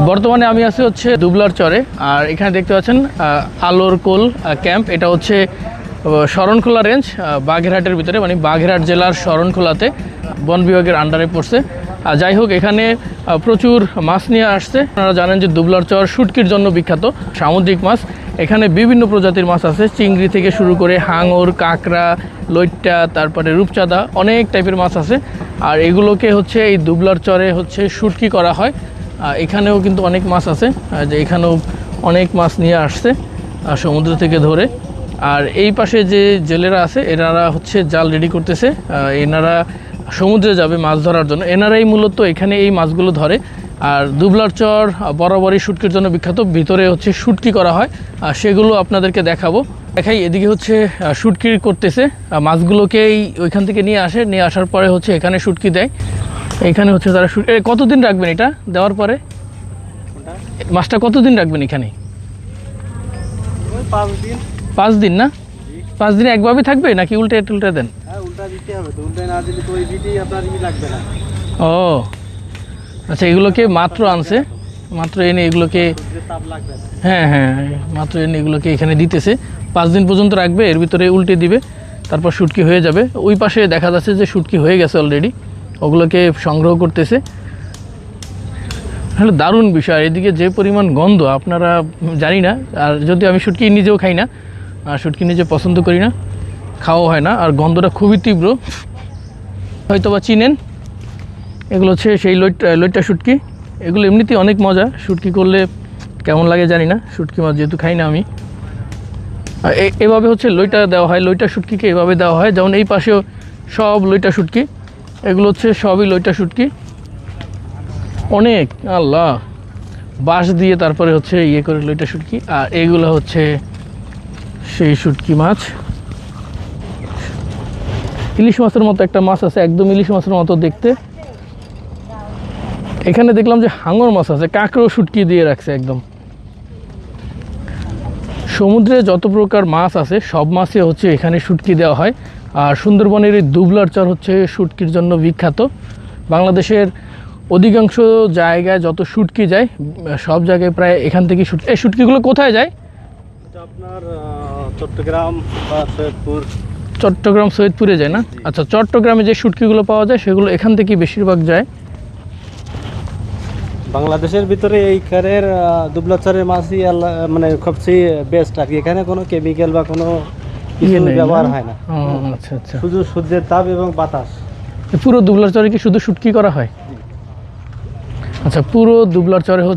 বর্তমানে আমি আছি হচ্ছে দুবলার চরে, আর এখানে দেখতে পাচ্ছেন আলোর কোল ক্যাম্প। এটা হচ্ছে শরণখোলা রেঞ্জ বাঘেরহাটের ভিতরে মানে বাঘেরহাট জেলার শরণখোলাতে বন বিভাগের আন্ডারে পড়ছে। আর যাই হোক, এখানে প্রচুর মাছ নিয়ে আসছে। আপনারা জানেন যে দুবলার চর শুটকির জন্য বিখ্যাত, সামুদ্রিক মাছ। এখানে বিভিন্ন প্রজাতির মাছ আছে, চিংড়ি থেকে শুরু করে হাঙর, কাঁকড়া, লইট্টা, তারপরে রূপচাঁদা, অনেক টাইপের মাছ আছে। আর এগুলোকে হচ্ছে এই দুবলার চরে হচ্ছে শুটকি করা হয়। এখানেও কিন্তু অনেক মাছ আছে যে এখানেও অনেক মাছ নিয়ে আসছে সমুদ্র থেকে ধরে। আর এই পাশে যে জেলেরা আছে, এনারা হচ্ছে জাল রেডি করতেছে এনারা সমুদ্রে যাবে মাছ ধরার জন্য। এনারাই মূলত এখানে এই মাছগুলো ধরে। আর দুবলার চর বরাবরই শুটকির জন্য বিখ্যাত। ভিতরে হচ্ছে শুটকি করা হয় আর সেগুলো আপনাদেরকে দেখাবো। দেখাই, এদিকে হচ্ছে শুটকি করতেছে মাছগুলোকেই ওইখান থেকে নিয়ে আসে। নিয়ে আসার পরে হচ্ছে এখানে শুটকি দেয়। এখানে হচ্ছে তারা কতদিন রাখবেন এটা দেওয়ার পরে? মাছটা কতদিন রাখবেন এখানে? পাঁচ দিন না? পাঁচ দিনে একভাবে থাকবে নাকি উল্টে টুলটে দেন? হ্যাঁ ও। আচ্ছা এগুলোকে মাত্র আনছে। মাত্র এনে এগুলোকে হ্যাঁ হ্যাঁ মাত্র এনে এগুলোকে এখানে দিতেছে। পাঁচ দিন পর্যন্ত রাখবে এর ভিতরে উল্টে দিবে তারপর শুটকি হয়ে যাবে। ওই পাশে দেখা যাচ্ছে যে শুটকি হয়ে গেছে অলরেডি ওগুলোকে সংগ্রহ করতেছে। আসলে দারুণ বিষয়। এদিকে যে পরিমাণ গন্ধ, আপনারা জানি না। আর যদি আমি শুটকি নিজেও খাই না, আর শুটকি নিজে পছন্দ করি না খাওয়া হয় না। আর গন্ধটা খুবই তীব্র। হয়তো বা চিনেন, এগুলো হচ্ছে সেই লইট্টা লইট্টা শুটকি। এগুলো এমনিতেই অনেক মজা। শুটকি করলে কেমন লাগে জানি না। শুটকি মাছ যেহেতু খাই না আমি। এভাবে হচ্ছে লইটা দেওয়া হয়। লইটা শুটকিকে এভাবে দেওয়া হয়। যেমন এই পাশেও সব লইটা শুটকি। এগুলো হচ্ছে সবই লইটা শুটকি অনেক, আল্লাহ। বাঁশ দিয়ে তারপরে হচ্ছে ইয়ে করে লইটা শুটকি আর এগুলো হচ্ছে সেই শুটকি মাছ। ইলিশ মাছের মতো একটা মাছ আছে, একদম ইলিশ মাছের মতো দেখতে। এখানে দেখলাম যে হাঙর মাছ আছে কাঁকড়ো শুটকি দিয়ে রাখছে একদম। সমুদ্রে যত প্রকার মাছ আছে সব মাছই হচ্ছে এখানে শুটকি দেওয়া হয়। আর সুন্দরবনের এই দুবলার চর হচ্ছে শুটকির জন্য বিখ্যাত। বাংলাদেশের অধিকাংশ জায়গায় যত শুটকি যায় সব জায়গায় প্রায় এখান থেকে শুট এই শুটকিগুলো কোথায় যায়? আপনার চট্টগ্রাম বা সৈয়দপুর। চট্টগ্রাম সৈয়দপুরে যায় না? আচ্ছা চট্টগ্রামে যে শুটকিগুলো পাওয়া যায় সেগুলো এখান থেকেই বেশিরভাগ যায়। বাংলাদেশের ভিতরে এই খারের দুবলাচারের মাছই আল্লাহ মানে সবচেয়ে বেস্ট আর কি। এখানে কোনো কেমিক্যাল বা কোনো ইয়ে? ব্যবহার হয় না। আচ্ছা আচ্ছা। শুধু সূর্যের তাপ এবং বাতাস। পুরো দুবলার চরে কি শুধু শুটকি করা হয়? আচ্ছা পুরো দুবলার চরে হচ্ছে